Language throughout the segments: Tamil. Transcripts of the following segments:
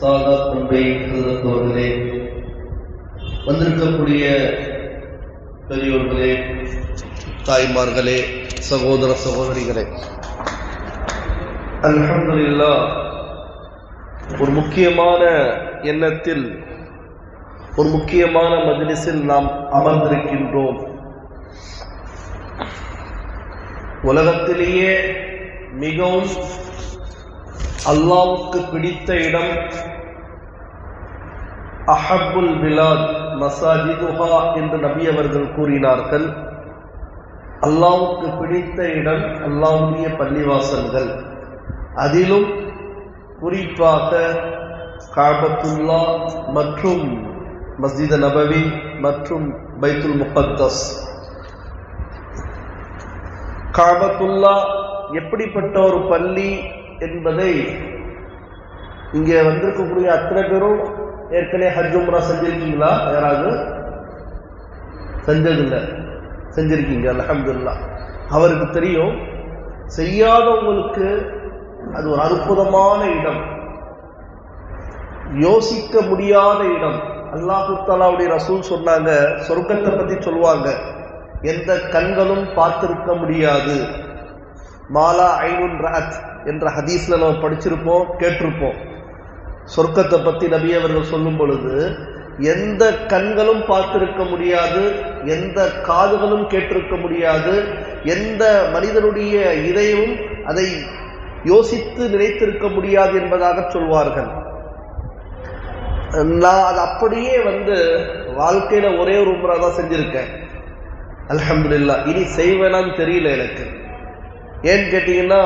சாதா மும்பை அவர்களே வந்திருக்கக்கூடிய பெரியோர்களே தாய்மார்களே சகோதர சகோதரிகளே. அல்ஹம்துலில்லா ஒரு முக்கியமான எண்ணத்தில் ஒரு முக்கியமான மஜ்லிஸில் நாம் அமர்ந்திருக்கின்றோம். உலகத்திலேயே மிகவும் அல்லாவுக்கு பிடித்த இடம் அஹபுல் பிலாத் மசாஜிதுஹா என்று நபி அவர்கள் கூறினார்கள். அல்லாவுக்கு பிடித்த இடம் அல்லாவுடைய பள்ளிவாசல்கள். அதிலும் குறிப்பாக காபத்துல்லா மற்றும் மஸ்ஜித நபவி மற்றும் பைத்துல் முகத்தஸ். காபத்துல்லா எப்படிப்பட்ட ஒரு பள்ளி என்பதை இங்கே வந்திருக்கக்கூடிய அத்தனை பேரும் ஏற்கனவே ஹஜ் உம்ரா செஞ்சிருக்கீங்களா? யாராவது? செஞ்சதில்லை. செஞ்சிருக்கீங்க. அலமதுல்லா அவருக்கு தெரியும். செய்யாதவங்களுக்கு அது ஒரு அற்புதமான இடம். யோசிக்க முடியாத இடம். அல்லாஹு தாலாவுடைய ரசூல் சொன்னாங்க. சொர்க்கத்தை பத்தி சொல்லுவாங்க. எந்த கண்களும் பார்த்திருக்க முடியாது. மாலா ஐநூன் ராத் என்ற ஹதீஸ்ல நம்ம படிச்சிருப்போம் கேட்டிருப்போம். சொர்க்கத்தை பத்தி நபி அவர்கள் சொல்லும் பொழுது எந்த கண்களும் பார்த்திருக்க முடியாது எந்த காதுகளும் கேட்டிருக்க முடியாது எந்த மனிதனுடைய இதயமும் அதை யோசித்து நினைத்திருக்க முடியாது என்பதாக சொல்வார்கள். நான் அது அப்படியே வந்து வாழ்க்கையில ஒரே ஒரு உம்ரா தான் செஞ்சிருக்கேன். அலமதுல்லா இனி செய்வேனான்னு தெரியல எனக்கு. ஏன்னு கேட்டீங்கன்னா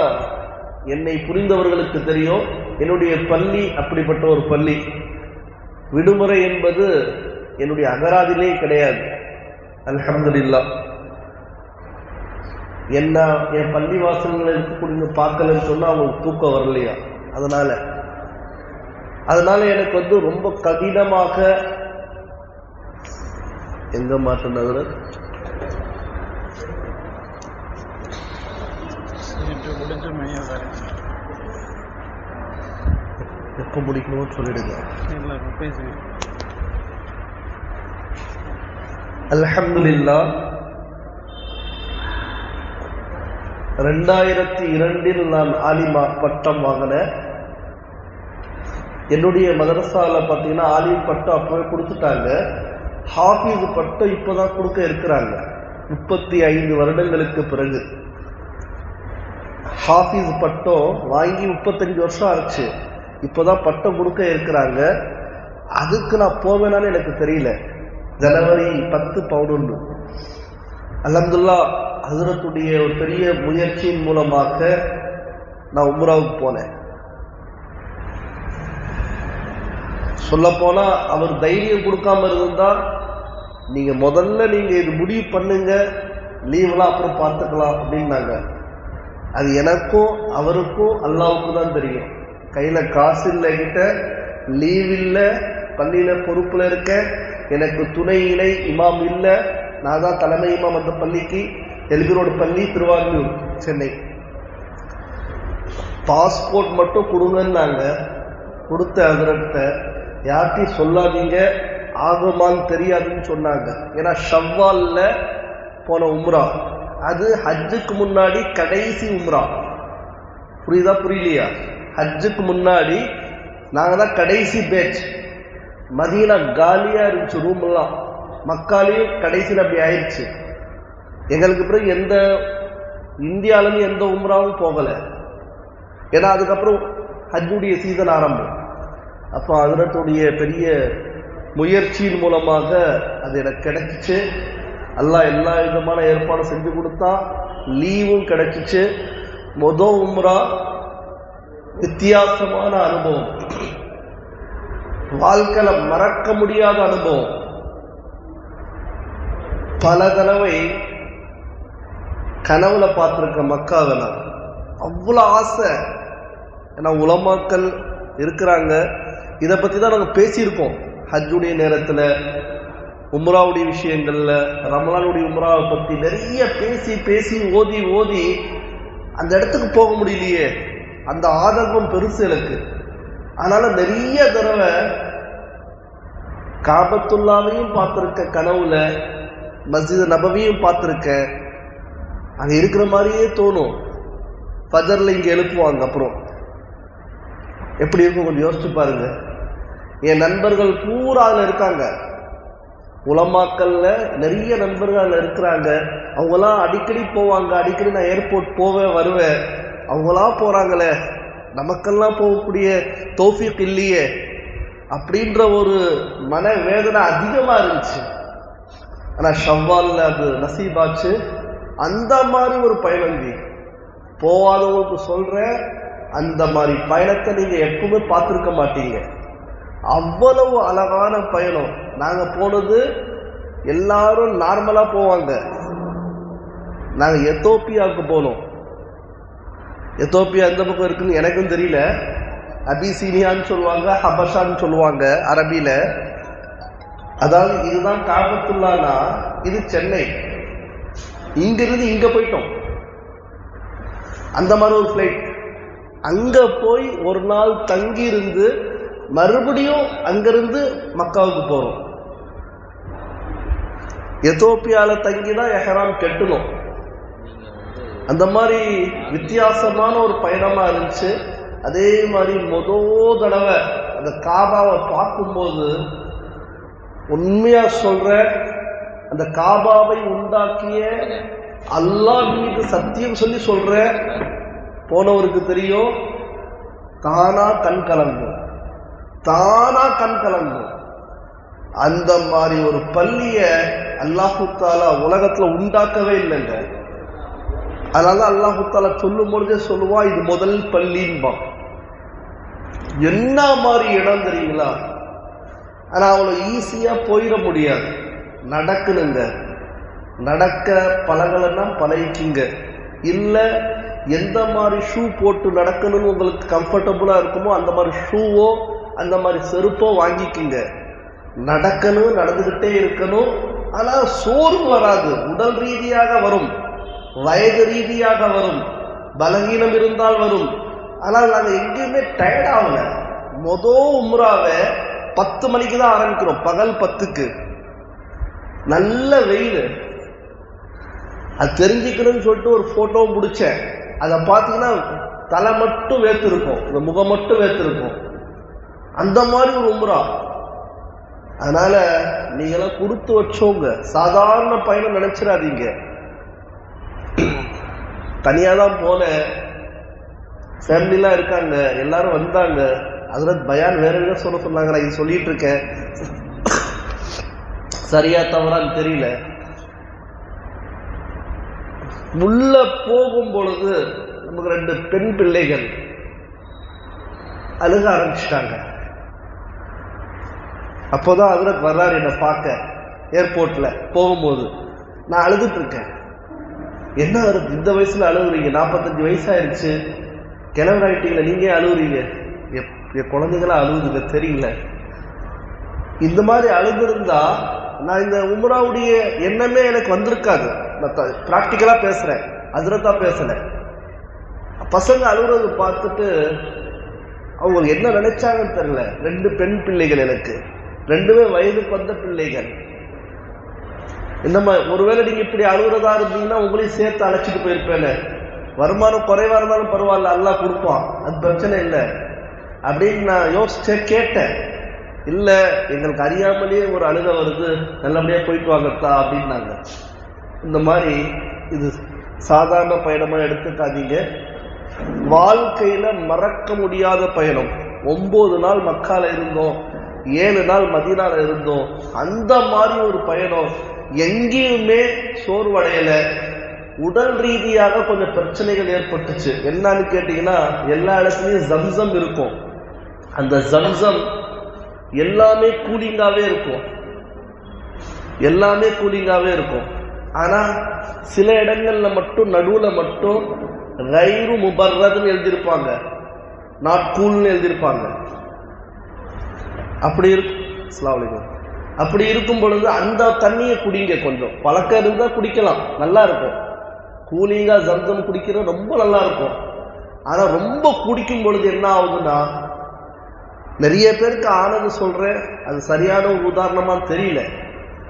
என்னை புரிந்தவர்களுக்கு தெரியும். என்னுடைய பள்ளி அப்படிப்பட்ட ஒரு பள்ளி. விடுமுறை என்பது என்னுடைய அகராதிலே கிடையாது. அலமதுல்லா என்ன என் பள்ளி வாசல்கள் இருக்கக்கூடிய பார்க்கலன்னு சொன்னா அவங்களுக்கு தூக்கம் வரலையா? அதனால. அதனால எனக்கு வந்து ரொம்ப கடினமாக எங்க மாற்றினது எப்போ முடிக்கணும்னு சொல்லிடுங்க. அல்ஹம்துலில்லா ரெண்டாயிரத்தி இரண்டில் நான் ஆலிமா பட்டம் வாங்கினேன். என்னுடைய மதரசால பார்த்தீங்கன்னா ஆலிம் பட்டம் அப்பவே கொடுத்துட்டாங்க. ஹாஃபீஸ் பட்டம் இப்போதான் கொடுக்க இருக்கிறாங்க. முப்பத்தி ஐந்து வருடங்களுக்கு பிறகு. ஹாஃபீஸ் பட்டம் வாங்கி முப்பத்தஞ்சு வருஷம் ஆச்சு. இப்போ தான் பட்டம் கொடுக்க இருக்கிறாங்க. அதுக்கு நான் போவேனான்னு எனக்கு தெரியல. ஜனவரி பத்து பவுனொன்று. அலமதுல்லா ஹசரத்துடைய ஒரு பெரிய முயற்சியின் மூலமாக நான் உம்ராவுக்கு போனேன். சொல்ல அவர் தைரியம் கொடுக்காம இருந்தால் நீங்கள் முதல்ல நீங்கள் இது முடிவு பண்ணுங்க லீவ்லாம் அப்புறம் பார்த்துக்கலாம் அப்படின்னாங்க. அது எனக்கும் அவருக்கும் அல்லாவுக்கும் தான் தெரியும். கையில் காசு இல்லை கிட்ட லீவ் இல்லை பள்ளியில் பொறுப்பில் இருக்க எனக்கு துணை இணை இமாம் இல்லை நான் தான் தலைமை இமாம் அந்த பள்ளிக்கு எல்பிரோடு பள்ளி திருவாரூர் சென்னை. பாஸ்போர்ட் மட்டும் கொடுங்கன்னாங்க. கொடுத்த அதிரட்ட யார்கிட்டையும் சொல்லாதீங்க ஆகுமான்னு தெரியாதுன்னு சொன்னாங்க. ஏன்னா ஷவ்வாலில் போன உம்ரா. அது ஹஜ்ஜுக்கு முன்னாடி கடைசி உம்ரா. புரியுதா புரியலையா? ஹஜ்ஜுக்கு முன்னாடி நாங்கள் தான் கடைசி பேட்ச் மதீனா காலியாக இருந்துச்சு ரூம்லாம் மக்காலையும் கடைசியில் அப்படி ஆயிடுச்சு எங்களுக்கு பிறகு எந்த இந்தியாவிலேருந்து எந்த உம்ராவும் போகலை. ஏன்னா அதுக்கப்புறம் ஹஜ்ஜுடைய சீசன் ஆரம்பம். அப்போ அதனத்துடைய பெரிய முயற்சியின் மூலமாக அது எனக்கு கிடைச்சிச்சு. எல்லாம் எல்லா விதமான ஏற்பாடும் செஞ்சு கொடுத்தா லீவும் கிடைச்சிச்சு. மொத உம்ரா வித்தியாசமான அனுபவம். வாழ்க்கையில மறக்க முடியாத அனுபவம். பல தடவை கனவுல பார்த்துருக்க மக்காவை நான். அவ்வளோ ஆசை. ஏன்னா உலமாக்கள் இருக்கிறாங்க. இதை பற்றி தான் நாங்கள் பேசியிருக்கோம். ஹஜ்ஜுடைய நேரத்தில் உம்ராவுடைய விஷயங்களில் ரமலானுடைய உம்ராவை பற்றி நிறைய பேசி பேசி ஓதி ஓதி அந்த இடத்துக்கு போக முடியலையே. அந்த ஆதங்கம் பெருசு எனக்கு. அதனால நிறைய தடவை காபத்துல்லாவையும் பார்த்துருக்க கனவுல மஸ்ஜித் நபவியும் பார்த்துருக்கேன் அங்கே இருக்கிற மாதிரியே தோணும். ஃபஜரில் இங்கே எழுப்புவாங்க அப்புறம். எப்படி இருக்கும் கொஞ்சம் யோசிச்சு பாருங்க. என் நண்பர்கள் பூரா அதில் இருக்காங்க. உலமாக்கல்ல நிறைய நண்பர்கள் அதில் இருக்கிறாங்க. அவங்களாம் அடிக்கடி போவாங்க. அடிக்கடி நான் ஏர்போர்ட் போவேன் வருவேன். அவங்களாம் போகிறாங்களே நமக்கெல்லாம் போகக்கூடிய தோஃபிக் இல்லையே. அப்படின்ற ஒரு மன வேதனை அதிகமாக இருந்துச்சு. ஆனால் ஷவ்வாலில் அது நசீபாச்சு. அந்த மாதிரி ஒரு பயணம் போகாதவங்களுக்கு சொல்கிறேன் அந்த மாதிரி பயணத்தை நீங்கள் எப்பவுமே பார்த்துருக்க மாட்டீங்க. அவ்வளவு அழகான பயணம். நாங்கள் போனது எல்லாரும் நார்மலாக போவாங்க. நாங்கள் எத்தோப்பியாவுக்கு போனோம். எத்தோப்பியா எந்த பக்கம் இருக்குன்னு எனக்கும் தெரியல. அபிசீனியான்னு சொல்லுவாங்க ஹபஷான்னு சொல்லுவாங்க அரபியில். அதாவது இதுதான் காபத்துல்லானா இது சென்னை. இங்கிருந்து இங்கே போயிட்டோம். அந்த மாதிரி ஒரு ஃப்ளைட் அங்கே போய் ஒரு நாள் தங்கி இருந்து மறுபடியும் அங்கேருந்து மக்காவுக்கு போகிறோம் எத்தோப்பியாவில் தங்கி தான் எஹராம் கெட்டணும் அந்த மாதிரி வித்தியாசமான ஒரு பயணமாக இருந்துச்சு. அதே மாதிரி மொத தடவை அந்த காபாவை பார்க்கும்போது உண்மையாக சொல்கிற அந்த காபாவை உண்டாக்கிய அல்லாஹ் மீது சத்தியம் சொல்லி சொல்ற போனவருக்கு தெரியும். தானா கண் கலங்கும். தானா கண் கலங்கும். அந்த மாதிரி ஒரு பள்ளியை அல்லாஹு தாலா உலகத்துல உண்டாக்கவே இல்லைங்க. அதனால அல்லாஹு தாலா சொல்லும் பொழுதே சொல்லுவா இது முதல் பள்ளின்பான் என்ன மாதிரி இடம் தெரியுங்களா? ஆனா அவ்வளோ ஈஸியா போயிட முடியாது. நடக்கணுங்க. நடக்க பழகலைன்னா பழகிக்கிங்க. இல்லை எந்த மாதிரி ஷூ போட்டு நடக்கணும்னு உங்களுக்கு கம்ஃபர்டபுளாக இருக்குமோ அந்த மாதிரி ஷூவோ அந்த மாதிரி செருப்போ வாங்கிக்கிங்க. நடக்கணும் நடந்துக்கிட்டே இருக்கணும். ஆனால் சோர்வு வராது உடல் ரீதியாக வரும் வயது ரீதியாக வரும் பலகீனம் இருந்தால் வரும். ஆனால் நாங்கள் எங்கேயுமே டயர்ட் ஆகல. மொதல் உம்ராவை பத்து மணிக்கு தான் ஆரம்பிக்கிறோம் பகல் பத்துக்கு. நல்ல வெயில். அது தெரிஞ்சுக்கணும்னு சொல்லிட்டு ஒரு ஃபோட்டோ பிடிச்சேன். அதை பார்த்தீங்கன்னா தலை மட்டும் வேர்த்திருக்கும் இந்த முகம் மட்டும் வேர்த்திருக்கும். அந்த மாதிரி ஒரு உம்ரா. அதனால நீங்களாம் கொடுத்து வச்சோங்க. சாதாரண பயணம் நினைச்சிடாதீங்க தனியாக தான் போனேன். ஃபேமிலிலாம் இருக்காங்க. எல்லாரும் வந்தாங்க. அதில் பயான் வேற என்ன சொல்ல சொன்னாங்க நான் இது சொல்லிட்டு இருக்கேன். சரியா தவறான்னு தெரியல. உள்ள போகும் பொழுது நமக்கு ரெண்டு பெண் பிள்ளைகள் அழுக ஆரம்பிச்சிட்டாங்க. அப்போதான் அதிரத் வர்றார் என்னை பார்க்க ஏர்போர்ட்டில் போகும்போது நான் அழுதுட்டு இருக்கேன். என்ன வருது இந்த வயசில் அழுகுறீங்க நாற்பத்தஞ்சு வயசாயிருச்சு. கிழவராயிட்டீங்களா நீங்க அழுகுறீங்க எப்- என் குழந்தைகளாம் அழுகுதுங்க தெரியல. இந்த மாதிரி அழுதுருந்தா நான் இந்த உம்ராவுடைய எண்ணமே எனக்கு வந்திருக்காது. நான் ப்ராக்டிக்கலாக பேசுகிறேன் அதிரத்தா பேசலை. பசங்க அழுகுறத பார்த்துட்டு அவங்க என்ன நினைச்சாங்கன்னு தெரில ரெண்டு பெண் பிள்ளைகள் எனக்கு. ரெண்டுமே வயதுக்கு வந்த பிள்ளைகள். இந்த மாதிரி ஒருவேளை நீங்க இப்படி அழுகுறதா இருந்தீங்கன்னா உங்களையும் சேர்த்து அழைச்சிட்டு போயிருப்பேன். வருமானம் குறைவா இருந்தாலும் பரவாயில்ல எல்லாம் கொடுப்பான். அது பிரச்சனை இல்லை. அப்படின்னு நான் யோசிச்சே கேட்டேன். இல்லை எங்களுக்கு அறியாமலேயே ஒரு அழுக வருது நல்லபடியாக போயிட்டு வாங்கத்தா அப்படின்னாங்க. இந்த மாதிரி இது சாதாரண பயணமாக எடுத்துக்காதீங்க. வாழ்க்கையில மறக்க முடியாத பயணம். ஒன்பது நாள் மக்கால இருந்தோம். ஏழு நாள் மதினால இருந்தோம். அந்த மாதிரி ஒரு பயணம் எங்கேயுமே சோர்வடையல. உடல் ரீதியாக கொஞ்சம் பிரச்சனைகள் ஏற்பட்டுச்சு. என்னன்னு கேட்டீங்கன்னா எல்லா இடத்துலயும் ஜம்சம் இருக்கும். அந்த ஜம்சம் எல்லாமே கூலிங்காவே இருக்கும். எல்லாமே கூலிங்காவே இருக்கும். ஆனா சில இடங்கள்ல மட்டும் நடுவுல மட்டும் ரயிறு முபர்றதுன்னு எழுதியிருப்பாங்க. நாட் கூல்னு எழுதியிருப்பாங்க. அப்படி இருக்கு அஸ்ஸலாமு அப்படி இருக்கும் பொழுது அந்த தண்ணியை குடிங்க கொஞ்சம். பழக்கம் இருந்தால் குடிக்கலாம். நல்லா இருக்கும். கூலிங்காக ஜம்சம் குடிக்கிறது ரொம்ப நல்லா இருக்கும். ஆனால் ரொம்ப குடிக்கும் பொழுது என்ன ஆகுதுன்னா நிறைய பேருக்கு ஆனது சொல்கிறேன் அது சரியான ஒரு தெரியல.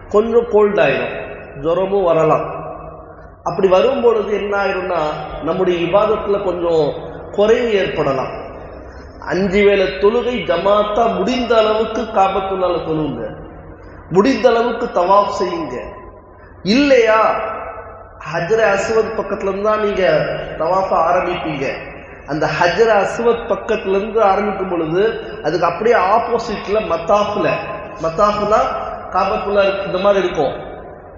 கொஞ்சம் கோல்ட் ஆயிடும் ஜுரமும் வரலாம். அப்படி வரும் பொழுது என்ன ஆயிரும்னா நம்முடைய விவாதத்தில் கொஞ்சம் குறைவு ஏற்படலாம். அஞ்சு வேளை தொழுகை ஜமாத்தா முடிந்த அளவுக்கு காபத்துள்ளால தொழுங்க. முடிந்த அளவுக்கு தவாப் செய்யுங்க. இல்லையா? ஹஜ்ர அசுவத் பக்கத்துல இருந்தா தான் நீங்க தவாஃப ஆரம்பிப்பீங்க. அந்த ஹஜ்ர அசுவத் பக்கத்துல இருந்து ஆரம்பிக்கும் பொழுது அதுக்கு அப்படியே ஆப்போசிட்ல மத்தாஃப்ல. மத்தாஃப்னா காபத்துள்ள இந்த மாதிரி இருக்கும்.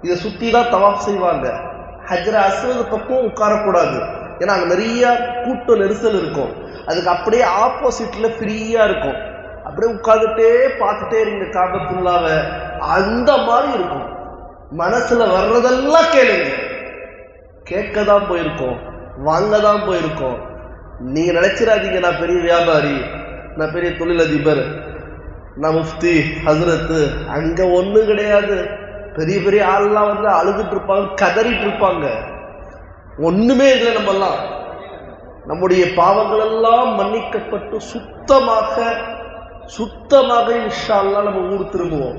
இதை சுத்தி தான் தவாஃப் செய்வாங்க. ஹஜ்ர அசுவத் பக்கம் உட்காரக்கூடாது. ஏன்னா அங்க நிறைய கூட்டம் நெரிசல் இருக்கும். அதுக்கு அப்படியே ஆப்போசிட்ல ஃப்ரீயா இருக்கும். அப்படியே உட்காந்துட்டே பார்த்துட்டே இருங்க காபத்துள்ளாவ அந்த மாதிரி இருக்கும். மனசுல வர்றதெல்லாம் கேளுங்க. கேட்க தான் போயிருக்கோம். வாங்க தான் போயிருக்கோம். நீங்க நினைச்சிடாதீங்க நான் பெரிய வியாபாரி நான் பெரிய தொழிலதிபர் நான் முஃப்தி ஹசரத்து அங்க ஒண்ணும் கிடையாது. பெரிய பெரிய ஆள்லாம் வந்து அழுதுட்டு இருப்பாங்க கதறிட்டு இருப்பாங்க. ஒண்ணுமே இல்லை நம்மெல்லாம். நம்முடைய பாவங்கள் எல்லாம் மன்னிக்கப்பட்டு சுத்தமாக சுத்தமாக இன்ஷா நம்ம ஊர் திரும்புவோம்.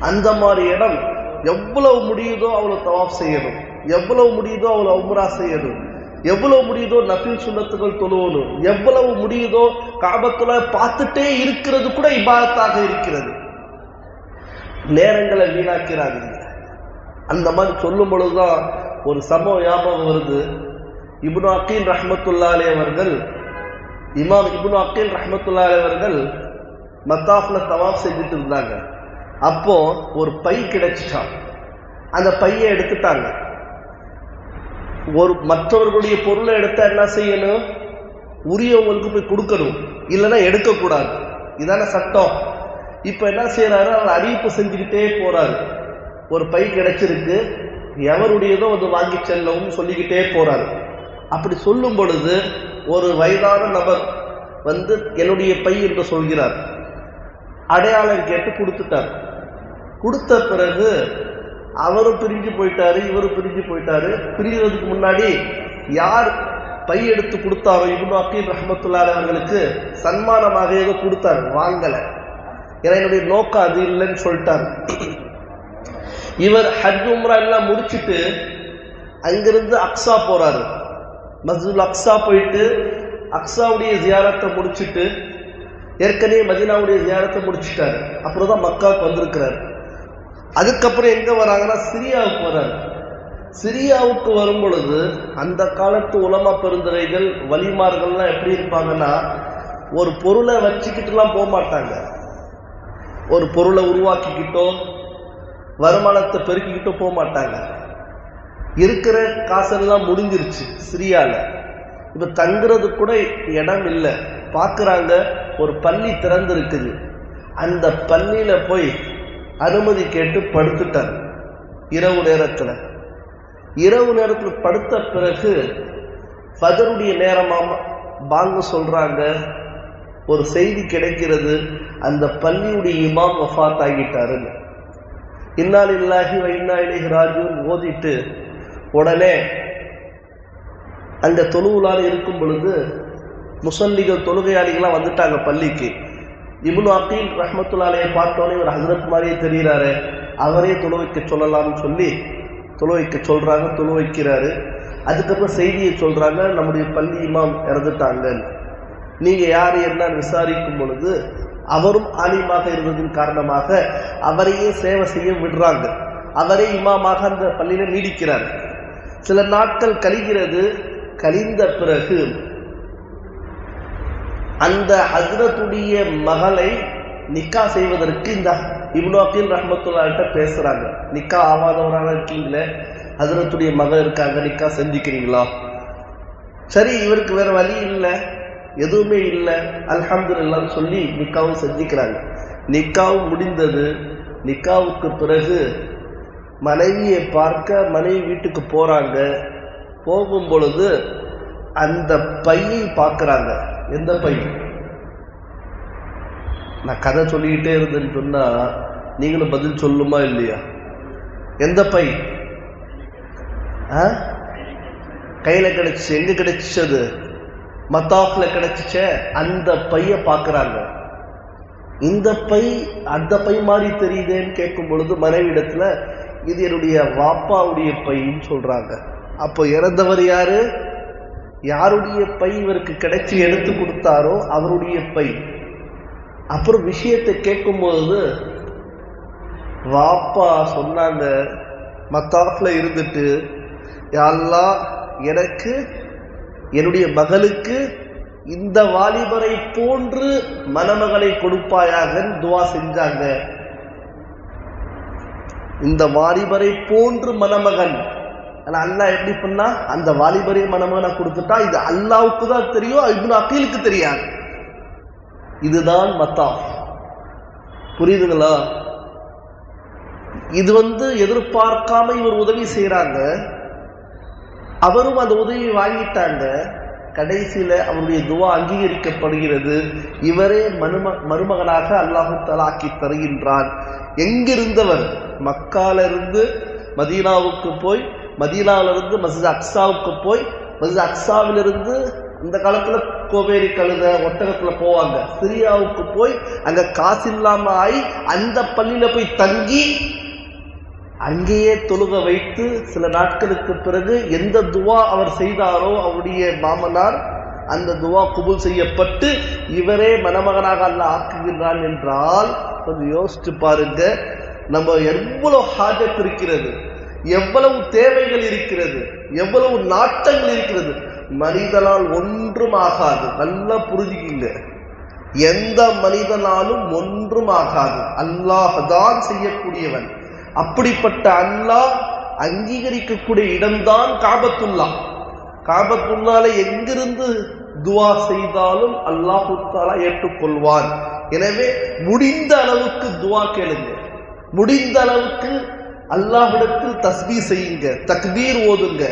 அந்த மாதிரி இடம் எவ்வளவு முடியுதோ அவ்வளோ தவாப் செய்யணும். எவ்வளவு முடியுதோ அவ்வளோ உம்ரா செய்யணும். எவ்வளவு முடியுதோ நஃபில் சுண்ணத்துகள் தொழுவணும். எவ்வளவு முடியுதோ காபத்துல பார்த்துட்டே இருக்கிறது கூட இபாதத்தாக இருக்கிறது. நேரங்களை வீணாக்கிறாதீங்க. அந்த மாதிரி சொல்லும் பொழுதுதான் ஒரு சம்பவம் ஞாபகம் வருது. இப்னு அக்கீன் ரஹமத்துல்லாலே அவர்கள் இமாம் இப்னு அக்கீன் ரஹமத்துல்லாலே அவர்கள் மத்தாஃப்ல தவாப் செஞ்சுட்டு இருந்தாங்க அப்போ ஒரு பை கிடைச்சிட்டான் அந்த பையை எடுத்துட்டாங்க. ஒரு மற்றவர்களுடைய பொருளை எடுத்தா என்ன செய்யணும்? உரியவங்களுக்கு போய் கொடுக்கணும். இல்லைன்னா எடுக்கக்கூடாது. இதான சட்டம். இப்போ என்ன செய்யறாரு அவர் அறிவிப்பு செஞ்சுக்கிட்டே போறாரு. ஒரு பை கிடைச்சிருக்கு. எவருடையதோ அது வாங்கி செல்லவும் சொல்லிக்கிட்டே போறாரு. அப்படி சொல்லும் பொழுது ஒரு வயதான நபர் வந்து என்னுடைய பை என்று சொல்கிறார். அடையாளம் கேட்டு கொடுத்துட்டார். கொடுத்த பிறகு அவரும் பிரிஞ்சு போயிட்டாரு இவரும் பிரிஞ்சு போயிட்டாரு. பிரிகிறதுக்கு முன்னாடி யார் பை எடுத்து கொடுத்தாரோ இப்னு அக்கீம் ரஹமத்துல்லாஹி அவர்களுக்கு சன்மானமாக ஏதோ கொடுத்தாரு வாங்கலை. ஏன்னா என்னுடைய நோக்கம் அது இல்லைன்னு சொல்லிட்டார். இவர் ஹஜ் உம்ரா எல்லாம் முடிச்சுட்டு அங்கிருந்து அக்ஸா போறாரு. மஸ்ஜிதுல் அக்ஸா போயிட்டு அக்ஸாவுடைய ஜியாரத்தை முடிச்சிட்டு ஏற்கனவே மதீனாவுடைய ஜியாரத்தை முடிச்சுட்டார். அப்புறம் தான் மக்காவுக்கு வந்திருக்கிறார். அதுக்கப்புறம் எங்கே வராங்கன்னா சிரியாவுக்கு வராரு. சிரியாவுக்கு வரும் பொழுது அந்த காலத்து உலமா பெருந்துரைகள் வலிமார்கள்லாம் எப்படி இருப்பாங்கன்னா ஒரு பொருளை வச்சுக்கிட்டுலாம் போக மாட்டாங்க. ஒரு பொருளை உருவாக்கிக்கிட்டோ வருமானத்தை பெருக்கிக்கிட்டோ போக மாட்டாங்க. இருக்கிற காசெல்லாம் முடிஞ்சிருச்சு சிரியால. இப்ப தங்குறது கூட இடம் இல்லை. பார்க்குறாங்க ஒரு பள்ளி திறந்துருக்குது. அந்த பள்ளியில போய் அனுமதி கேட்டு படுத்துட்டார் இரவு நேரத்தில். இரவு நேரத்தில் படுத்த பிறகு ஃபஜருடைய நேரமாக பாங்க சொல்றாங்க ஒரு செய்தி கிடைக்கிறது அந்த பள்ளியுடைய இமாம் வஃபாத் ஆகிட்டாருன்னு. இன்னால் இல்லாஹி இன்னா இலேஹ் ராஜியூன் ஓதிட்டு உடனே அந்த தொழுவுலால் இருக்கும் பொழுது முசல்லிகள் தொழுகையாளிகளாக வந்துட்டாங்க பள்ளிக்கு. இவ்வளோ அக்கீல் ரஹமத்துல்லாலையை பார்த்தோன்னே ஒரு ஹசரத் மாதிரியே தெரிகிறாரு அவரே தொழுவைக்க சொல்லலாம்னு சொல்லி தொழுவைக்க சொல்கிறாங்க சொல்றாங்க தொழு வைக்கிறாரு அதுக்கப்புறம் செய்தியை சொல்கிறாங்க நம்முடைய பள்ளி இமாம் இறந்துட்டாங்கன்னு. நீங்கள் யார் என்னன்னு விசாரிக்கும் பொழுது அவரும் ஆலிமாக இருந்ததின் காரணமாக அவரையே சேவை செய்ய விடுறாங்க. அவரே இமாமாக அந்த பள்ளியில் நீடிக்கிறார். சில நாட்கள் கழிகிறது கழிந்த பிறகு அந்த ஹசரத்துடைய மகளை நிக்கா செய்வதற்கு இந்த இப்னு அக்கீல் ரஹமத்துல்லாட்ட பேசுறாங்க. நிக்கா ஆவாதவராக இருக்கீங்களே ஹசரத்துடைய மகள் இருக்காங்க நிக்கா செஞ்சுக்கிறீங்களா? சரி இவருக்கு வேற வழி இல்லை எதுவுமே இல்லை அல்ஹம்துலில்லாஹ்னு சொல்லி நிக்காவும் செஞ்சுக்கிறாங்க. நிக்காவும் முடிந்தது நிக்காவுக்கு பிறகு மனைவியை பார்க்க மனைவி வீட்டுக்கு போறாங்க. போகும் பொழுது அந்த பையை பார்க்குறாங்க. எந்த பை? நான் கதை சொல்லிக்கிட்டே இருந்தேன்னு சொன்னால் நீங்களும் பதில் சொல்லுமா இல்லையா? எந்த பை? ஆ? கையில் கிடைச்சிச்சு எங்கே கிடைச்சது? மத்தாஃபில் கிடைச்சிச்சே அந்த பையை பார்க்குறாங்க. இந்த பை அந்த பை மாதிரி தெரியுதேன்னு கேட்கும் பொழுது மனைவிடத்துல இது என்னுடைய வாப்பாவுடைய பைன்னு சொல்கிறாங்க அப்போ இறந்தவர் யார்? யாருடைய பை இவருக்கு கிடைச்சி எடுத்து கொடுத்தாரோ அவருடைய பை. அப்புறம் விஷயத்தை கேட்கும்போது வாப்பா சொன்னாங்க மத்தாஃபில் இருந்துட்டு யாரெல்லாம் எனக்கு என்னுடைய மகளுக்கு இந்த வாலிபரை போன்று மணமகளை கொடுப்பாயாக துவா செஞ்சாங்க. இந்த வாலிபரை போன்று மணமகன். ஆனால் அல்லாஹ் எப்படி பண்ணா அந்த வாலிபரை மணமகனை கொடுத்துட்டா இது அல்லாவுக்கு தான் தெரியும் இப்னு அக்கீலுக்கு தெரியாது. இதுதான் மத்தா புரியுதுங்களா? இது வந்து எதிர்பார்க்காம இவர் உதவி செய்கிறாங்க அவரும் அந்த உதவியை வாங்கிட்டாங்க. கடைசியில அவருடைய துவா அங்கீகரிக்கப்படுகிறது. இவரே மரும மருமகனாக அல்லாஹு தலாக்கி தருகின்றார் தருகின்றான். எங்கிருந்தவர்? மக்கால இருந்து மதீனாவுக்கு போய் மதீனாவிலிருந்து இருந்து அக்ஸாவுக்கு போய் மஸ்ஜித் அக்ஸாவிலிருந்து இந்த காலத்தில் கோவேரி கழுத ஒட்டகத்தில் போவாங்க. சிரியாவுக்கு போய் அங்கே காசு இல்லாமல் ஆகி அந்த பள்ளியில் போய் தங்கி அங்கேயே தொழுக வைத்து சில நாட்களுக்கு பிறகு எந்த துவா அவர் செய்தாரோ அவருடைய மாமனார் அந்த துவா குபுல் செய்யப்பட்டு இவரே மணமகனாக அல்ல ஆக்குகின்றான் என்றால் கொஞ்சம் யோசிச்சு பாருங்க நம்ம எவ்வளோ ஹாஜத் இருக்கிறது? எவ்வளவு தேவைகள் இருக்கிறது? எவ்வளவு நாட்டங்கள் இருக்கிறது? மனிதனால் ஒன்றும் ஆகாது. நல்லா புரிஞ்சுக்கிங்க. எந்த மனிதனாலும் ஒன்றும் ஆகாது. அல்லாஹ் தான் செய்யக்கூடியவன். அப்படிப்பட்ட அல்லாஹ் அங்கீகரிக்கக்கூடிய இடம்தான் காபத்துல்லா. காபத்துள்ளால எங்கிருந்து துவா செய்தாலும் அல்லாஹு தாலா ஏற்றுக்கொள்வான். எனவே முடிந்த அளவுக்கு துவா கேளுங்க. முடிந்த அளவுக்கு அல்லாஹிடத்தில் தஸ்பி செய்யுங்க தக்பீர் ஓதுங்க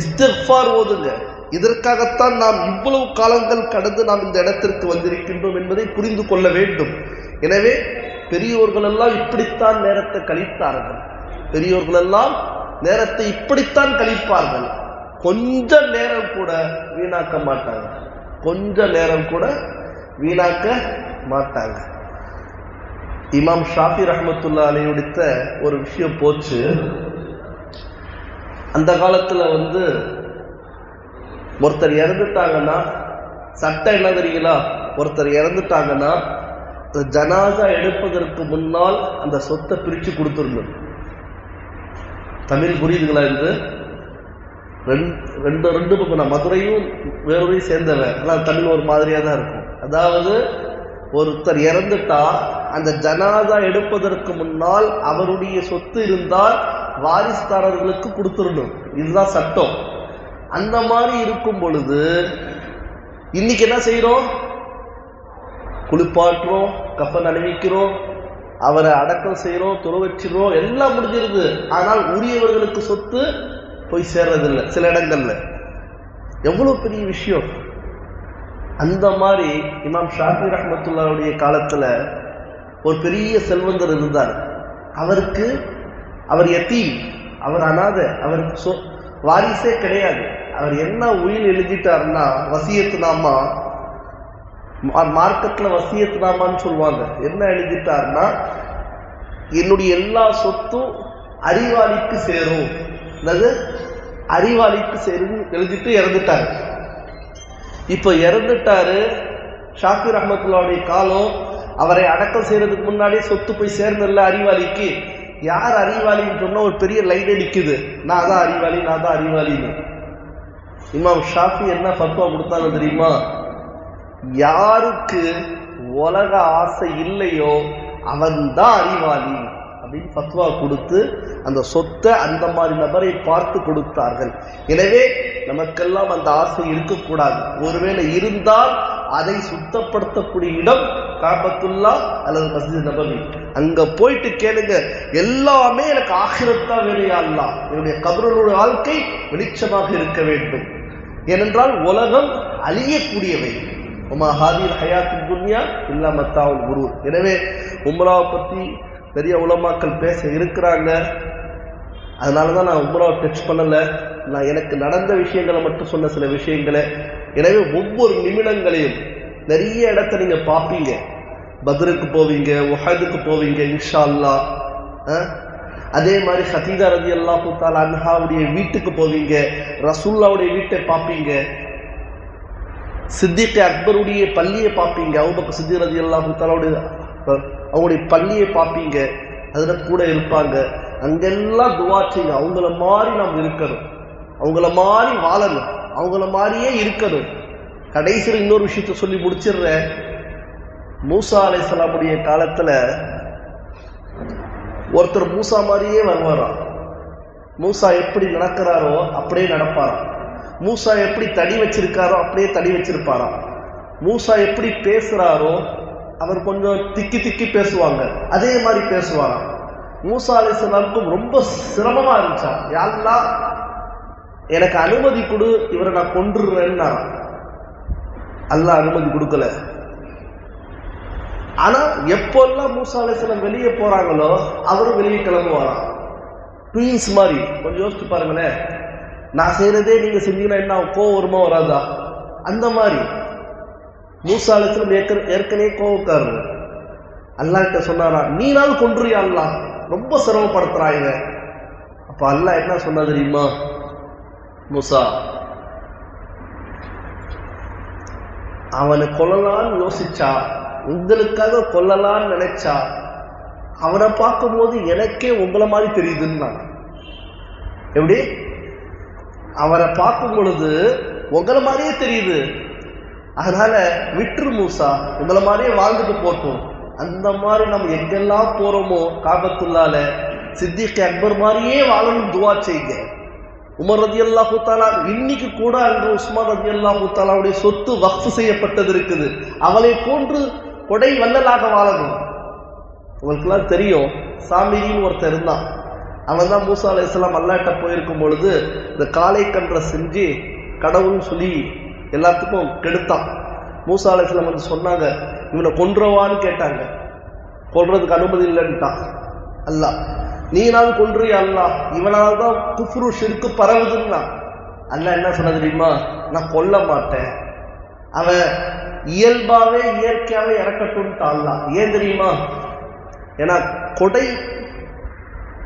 இஸ்திஃபார் ஓதுங்க. இதற்காகத்தான் நாம் இவ்வளவு காலங்கள் கடந்து நாம் இந்த இடத்திற்கு வந்திருக்கின்றோம் என்பதை புரிந்து கொள்ள வேண்டும். எனவே பெரியோர்களெல்லாம் இப்படித்தான் நேரத்தை கழித்தார்கள். பெரியோர்களெல்லாம் நேரத்தை இப்படித்தான் கழிப்பார்கள். கொஞ்ச நேரம் கூட வீணாக்க மாட்டாங்க. கொஞ்ச நேரம் கூட வீணாக்க மாட்டாங்க. இமாம் ஷாஃபி ரஹமத்துல்லா அலையுடித்த ஒரு விஷயம் போச்சு. அந்த காலத்தில் வந்து ஒருத்தர் இறந்துட்டாங்கன்னா சட்டம் என்ன தெரியுங்களா ஒருத்தர் இறந்துட்டாங்கன்னா ஜனாசா எடுப்பதற்கு முன்னால் அந்த சொத்தை பிரித்து கொடுத்துருந்தது. தமிழ் புரியுதுங்களா என்று? ரெண்டு ரெண்டு ரெண்டு பக்கம் நான் மதுரையும் வேறொரையும் சேர்ந்தவன். ஆனால் தமிழ் ஒரு மாதிரியாக தான் இருக்கும். அதாவது ஒருத்தர் இறந்துட்டா அந்த ஜனாதா எடுப்பதற்கு முன்னால் அவருடைய சொத்து இருந்தால் வாரிசுதாரர்களுக்கு கொடுத்துடணும். இதுதான் சட்டம். அந்த மாதிரி இருக்கும் பொழுது இன்னைக்கு என்ன செய்கிறோம் குளிப்பாட்டுறோம் கப்பன் அணிவிக்கிறோம் அவரை அடக்கம் செய்கிறோம் துறவச்சிடுறோம் எல்லாம் முடிஞ்சிருது. ஆனால் உரியவர்களுக்கு சொத்து போய் சேர்றதில்லை சில இடங்கள்ல. எவ்வளோ பெரிய விஷயம்? அந்த மாதிரி இமாம் ஷாஃபி ரஹமத்துல்லாவுடைய காலத்தில் ஒரு பெரிய செல்வந்தர் இருந்தார். அவருக்கு அவர் எத்தி அவர் அனாதை அவருக்கு சொ வாரிசே கிடையாது. அவர் என்ன உயில் எழுதிட்டாருன்னா வசியத்துனாமா மார்க்கெட்டில் வசியத்துனாமான்னு சொல்லுவாங்க. என்ன எழுதிட்டாருன்னா என்னுடைய எல்லா சொத்தும் அறிவாளிக்கு சேரும். அதாவது அறிவாளிக்கு சேரும் எழுதிட்டு இறந்துட்டாங்க இப்போ இறந்துட்டாரு ஷாக்கிர் ரஹமத்துல்லாவுடைய காலம். அவரை அடக்கம் செய்யறதுக்கு முன்னாடியே சொத்து போய் சேர்ந்ததில்ல அறிவாளிக்கு. யார் அறிவாளின்னு சொன்னால் ஒரு பெரிய லைட் அடிக்குது. நான் தான் அறிவாளி நான் தான் அறிவாளின்னு. இமாம் ஷாஃபி என்ன ஃபத்வா கொடுத்தாங்க தெரியுமா? யாருக்கு உலக ஆசை இல்லையோ அவன் தான் அறிவாளி. அப்படின்னு ஃபத்வா கொடுத்து அந்த சொத்தை அந்த மாதிரி நபரை பார்த்து கொடுத்தார்கள். எனவே நமக்கெல்லாம் அந்த ஆசை இருக்கக்கூடாது. ஒருவேளை இருந்தால் அதை சுத்தப்படுத்தக்கூடிய இடம் காபத்துல்லா அல்லது மசித் நபவி. அங்க போயிட்டு கேளுங்க எல்லாமே எனக்கு ஆகிரத் வேலையாடலாம் என்னுடைய கபருடைய வாழ்க்கை வெளிச்சமாக இருக்க வேண்டும். ஏனென்றால் உலகம் அழியக்கூடியவை. உமா ஹாதில் ஹயாத்து துன்யா இல்லா மத்தாவுல் குரு எனவே உம்ராவை பற்றி பெரிய உலமாக்கள் பேச இருக்கிறாங்க. அதனால தான் நான் உம்ராவை டச் பண்ணலை. நான் எனக்கு நடந்த விஷயங்களை மட்டும் சொன்ன சில விஷயங்களை. எனவே ஒவ்வொரு நிமிடங்களையும் நிறைய இடத்த நீங்கள் பார்ப்பீங்க. பத்ருக்கு போவீங்க ஒஹதுக்கு போவீங்க இன்ஷா அல்லாஹ் அதே மாதிரி ஹதீதா ரதி அல்லா புத்தால் அன்ஹாவுடைய வீட்டுக்கு போவீங்க. ரசூல்லாவுடைய வீட்டை பார்ப்பீங்க. சித்திக் அக்பருடைய பள்ளியை பார்ப்பீங்க. அவங்க சித்தி ரதி அல்லா புத்தாலாவுடைய அவங்களுடைய பள்ளியை பார்ப்பீங்க அதில் கூட இருப்பாங்க. அங்கெல்லாம் துவா செய்யுங்க. அவங்கள மாதிரி நாம் இருக்கணும். அவங்கள மாதிரி வாழணும். அவங்கள மாதிரியே இருக்கணும். கடைசியில் இன்னொரு விஷயத்த சொல்லி முடிச்சிடுறேன். மூசா அலைஹிஸ்ஸலாமுடைய காலத்தில் ஒருத்தர் மூசா மாதிரியே வருவாராம். மூசா எப்படி நடக்கிறாரோ அப்படியே நடப்பாராம். மூசா எப்படி தடி வச்சிருக்காரோ அப்படியே தடி வச்சிருப்பாராம். மூசா எப்படி பேசுகிறாரோ அவர் கொஞ்சம் திக்கி திக்கி பேசுவாங்க. அதே மாதிரி பேசுவாராம் மூசா அலைஹிஸ்ஸலாமுக்கும் ரொம்ப சிரமமா இருந்துச்சா? யாரெல்லாம் எனக்கு அனுமதி கொடு இவரை நான் கொன்றுறேன்னா. அல்லாஹ் அனுமதி கொடுக்கல. ஆனா எப்பெல்லாம் மூசா அலைஹிஸ்ஸலாம் வெளியே போறாங்களோ அவரும் வெளியே கிளம்புவாராம் ட்வீன்ஸ் மாதிரி. கொஞ்சம் யோசிச்சு பாருங்களேன். நான் செய்யறதே நீங்க செஞ்சீங்கன்னா என்ன ஆகும்? கோவம் வருமா வராதா? அந்த மாதிரி. மூசா ஏற்கனவே கோவக்காரர் அல்லாஹ் சொன்னாரா நீனாலும் கொன்றுறியா அல்லா ரொம்ப சிரமப்படுத்துறா இவன். அப்ப அல்லாஹ் என்ன சொன்னா தெரியுமா? மூசா அவனை கொல்லலான்னு யோசிச்சா உங்களுக்காக கொல்லலான்னு நினைச்சா அவனை பார்க்கும்போது எனக்கே உங்களை மாதிரி தெரியுதுன்னா எப்படி? அவரை பார்க்கும் பொழுது உங்களை மாதிரியே தெரியுது. அதனால விற்று மூசா உங்களை மாதிரியே வாழ்ந்துட்டு போட்டோம். அந்த மாதிரி நம்ம எங்கெல்லாம் போறோமோ காபத்துள்ளால சித்திக் அக்பர் மாதிரியே வாழணும் துவா செய்யுங்க. உமர் ரதி அல்லா ஹூத்தாலா இன்னைக்கு கூட அங்க உஸ்மான் ரதி அல்லா ஹூத்தாலாவுடைய சொத்து வக்ஃபு செய்யப்பட்டது இருக்குது. அவளை போன்று கொடை வல்லலாக வாழணும். உங்களுக்குலாம் தெரியும் சாமிரின்னு ஒருத்தர் இருந்தான். அவன் தான் மூசா அலை இஸ்லாம் அல்லாட்ட போயிருக்கும் பொழுது இந்த காளை கன்றை செஞ்சு கடவுள்னு சொல்லி எல்லாத்துக்கும் கெடுத்தான். மூசா அலிஸ்லாம் வந்து சொன்னாங்க இவனை கொன்றவான்னு கேட்டாங்க. கொல்றதுக்கு அனுமதி இல்லைன்ட்டான். அல்லாஹ் நீனால் கொன்றிய அல்லா இவனால் தான் குஃப்ரு ஷிற்கு பரவுதுன்னா. அல்ல என்ன சொன்ன தெரியுமா? நான் கொல்ல மாட்டேன். அவன் இயல்பாவே இயற்கையாவே இறக்கட்டும்ட்டான் அல்லாஹ். ஏன் தெரியுமா? ஏன்னா கொடை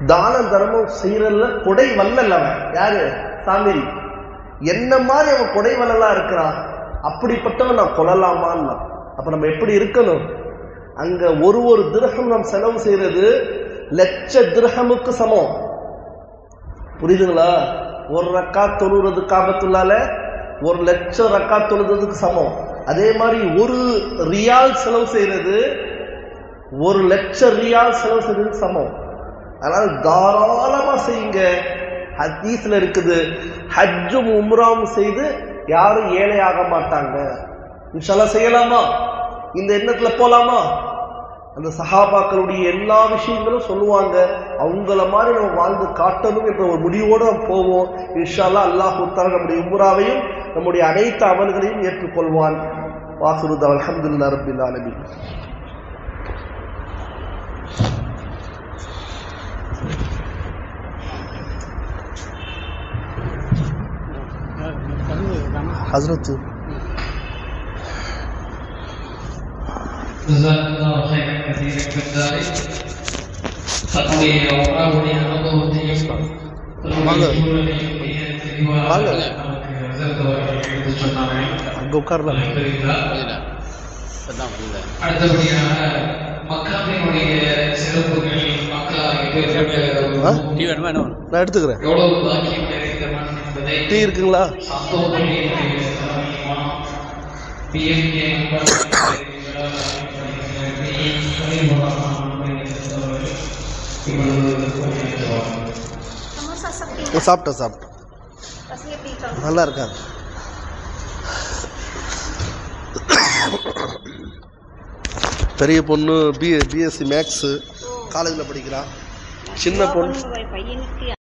தான தர்மம் செய்யறதுல கொடை வல்லல் அவன். யாரு? சாமிரி. என்ன மாதிரி அவன் கொடை இருக்கிறான் அப்படிப்பட்டவன் நான் கொள்ளலாமான்னா அப்ப நம்ம எப்படி இருக்கணும்? அங்க ஒரு ஒரு திரகம் நாம் செலவு செய்யறது லட்ச திரகமுக்கு சமம். புரியுதுங்களா? ஒரு ரக்கா தொழுறது காபத்துள்ளால ஒரு லட்சம் ரக்கா தொழுறதுக்கு சமம். அதே மாதிரி ஒரு ரியால் செலவு செய்யறது ஒரு லட்சம் ரியால் செலவு செய்யறதுக்கு சமம். அதனால தாராளமா செய்யுங்க. ஹதீஸ்ல இருக்குது ஹஜ்ஜும் உம்ராவும் செய்து யாரும் ஏழை ஆக மாட்டாங்க. இன்ஷால்லா செய்யலாமா? இந்த எண்ணத்துல போலாமா? அந்த சஹாபாக்களுடைய எல்லா விஷயங்களும் சொல்லுவாங்க. அவங்கள மாதிரி நம்ம வாழ்ந்து காட்டணும் என்ற ஒரு முடிவோடு போவோம். இன்ஷால்லா அல்லாஹ் உத்தார நம்முடைய உம்ராவையும் நம்முடைய அனைத்து அமல்களையும் ஏற்றுக்கொள்வான். வாசுருத் அலமதுல்லா ரப்பில் ஆலமீன். என்ன வேணும் நான் எடுத்துக்கிறேன் எவ்வளவு பாக்கியம் நிறைந்த மண் என்பதை டீ இருக்குங்களா? சாப்பிட்டேன் சாப்பிட்டேன் நல்லா இருக்காங்க பெரிய பொண்ணு பி பிஎஸ்சி மேக்ஸு காலேஜில் படிக்கிறான் சின்ன பொண்ணு.